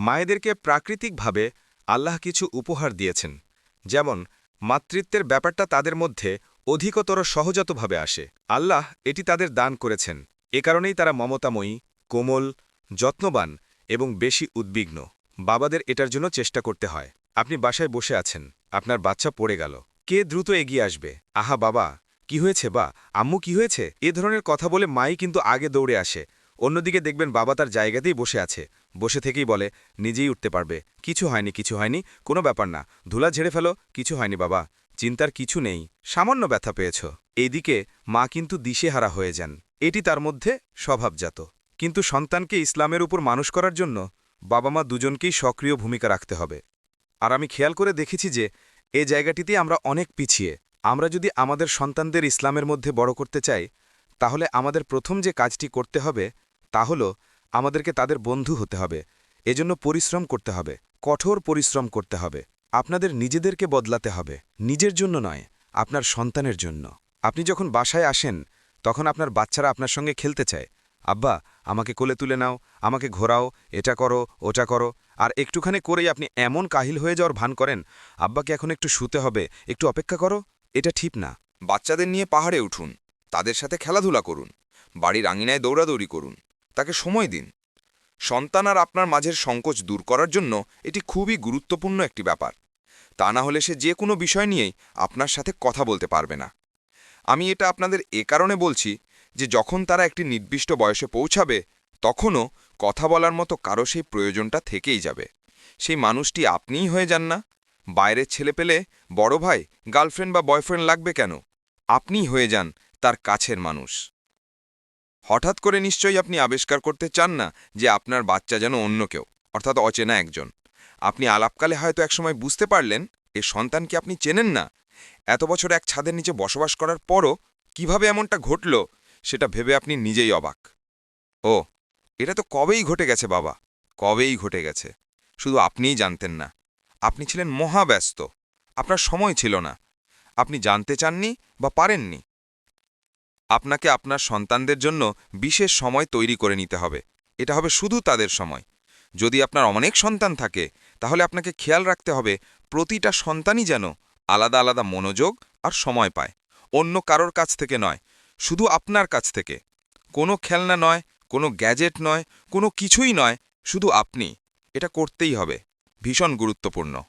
মায়েদেরকে প্রাকৃতিকভাবে আল্লাহ কিছু উপহার দিয়েছেন। যেমন, মাতৃত্বের ব্যাপারটা তাদের মধ্যে অধিকতর সহজাতভাবে আসে। আল্লাহ এটি তাদের দান করেছেন। এ কারণেই তারা মমতাময়ী, কোমল, যত্নবান এবং বেশি উদ্বিগ্ন। বাবাদের এটার জন্য চেষ্টা করতে হয়। আপনি বাসায় বসে আছেন। আপনার বাচ্চা পড়ে গেল। কে দ্রুত এগিয়ে আসবে? আহা বাবা, কি হয়েছে বা? আম্মু কি হয়েছে? এ ধরনের কথা বলে মাই কিন্তু আগে দৌড়ে আসে। অন্যদিকে দেখবেন বাবা তার জায়গাতেই বসে আছে। বসে থেকেই বলে, নিজেই উঠতে পারবে। কিছু হয়নি কিছু হয়নি, কোনো ব্যাপার না। ধুলা ঝেড়ে ফেলো, কিছু হয়নি বাবা। চিন্তার কিছু নেই। সামান্য ব্যথা পেয়েছ। এইদিকে মা কিন্তু দিশেহারা হয়ে যান। এটি তার মধ্যে স্বভাবজাত। কিন্তু সন্তানকে ইসলামের উপর মানুষ করার জন্য বাবা মা দুজনকেই সক্রিয় ভূমিকা রাখতে হবে। আর আমি খেয়াল করে দেখেছি যে, এ জায়গাটিতে আমরা অনেক পিছিয়ে। আমরা যদি আমাদের সন্তানদের ইসলামের মধ্যে বড় করতে চাই, তাহলে আমাদের প্রথম যে কাজটি করতে হবে তা হল, আমাদেরকে তাদের বন্ধু হতে হবে, এজন্য পরিশ্রম করতে হবে, কঠোর পরিশ্রম করতে হবে, আপনাদের নিজেদেরকে বদলাতে হবে, নিজের জন্য নয়, আপনার সন্তানের জন্য। আপনি যখন বাসায় আসেন, তখন আপনার বাচ্চারা আপনার সঙ্গে খেলতে চায়, আব্বা, আমাকে কোলে তুলে নাও, আমাকে ঘোরাও, এটা করো, ওটা করো। আর একটুখানি করেই আপনি এমন কাহিল হয়ে যাওয়ার ভান করেন, আব্বাকে এখন একটু শুতে হবে, একটু অপেক্ষা করো। এটা ঠিক না। বাচ্চাদের নিয়ে পাহাড়ে উঠুন, তাদের সাথে খেলাধুলা করুন, বাড়ির আঙিনায় দৌড়াদৌড়ি করুন। তাকে সময় দিন। সন্তান আর আপনার মাঝের সংকোচ দূর করার জন্য এটি খুবই গুরুত্বপূর্ণ একটি ব্যাপার। তা না হলে সে যে কোনো বিষয় নিয়েই আপনার সাথে কথা বলতে পারবে না। আমি এটা আপনাদের এ কারণে বলছি যে যখন তারা একটি নির্দিষ্ট বয়সে পৌঁছাবে, তখনও কথা বলার মতো কারও সেই প্রয়োজনটা থেকেই যাবে। সেই মানুষটি আপনিই হয়ে যান না। বাইরের ছেলে পেলে বড় ভাই, গার্লফ্রেন্ড বা বয়ফ্রেন্ড লাগবে কেন? আপনিই হয়ে যান তার কাছের মানুষ। হঠাৎ করে নিশ্চয়ই আপনি আবিষ্কার করতে চান না যে আপনার বাচ্চা যেন অন্য কেউ, অর্থাৎ অচেনা একজন। আপনি আলাপকালে হয়তো একসময় বুঝতে পারলেন, এ সন্তানকে আপনি চেনেন না? এত বছর এক ছাদের নিচে বসবাস করার পরও কীভাবে এমনটা ঘটল, সেটা ভেবে আপনি নিজেই অবাক। ও, এটা তো কবেই ঘটে গেছে বাবা, কবেই ঘটে গেছে। শুধু আপনিই জানতেন না। আপনি ছিলেন মহাব্যস্ত। আপনার সময় ছিল না। আপনি জানতে চাননি বা পারেননি। আপনাকে আপনার সন্তানদের জন্য বিশেষ সময় তৈরি করে নিতে হবে। এটা হবে শুধু তাদের সময়। যদি আপনার অনেক সন্তান থাকে, তাহলে আপনাকে খেয়াল রাখতে হবে প্রতিটা সন্তানই যেন আলাদা আলাদা মনোযোগ আর সময় পায়। অন্য কারোর কাছ থেকে নয়, শুধু আপনার কাছ থেকে। কোনো খেলনা নয়, কোনো গ্যাজেট নয়, কোনো কিছুই নয়, শুধু আপনি। এটা করতেই হবে। ভীষণ গুরুত্বপূর্ণ।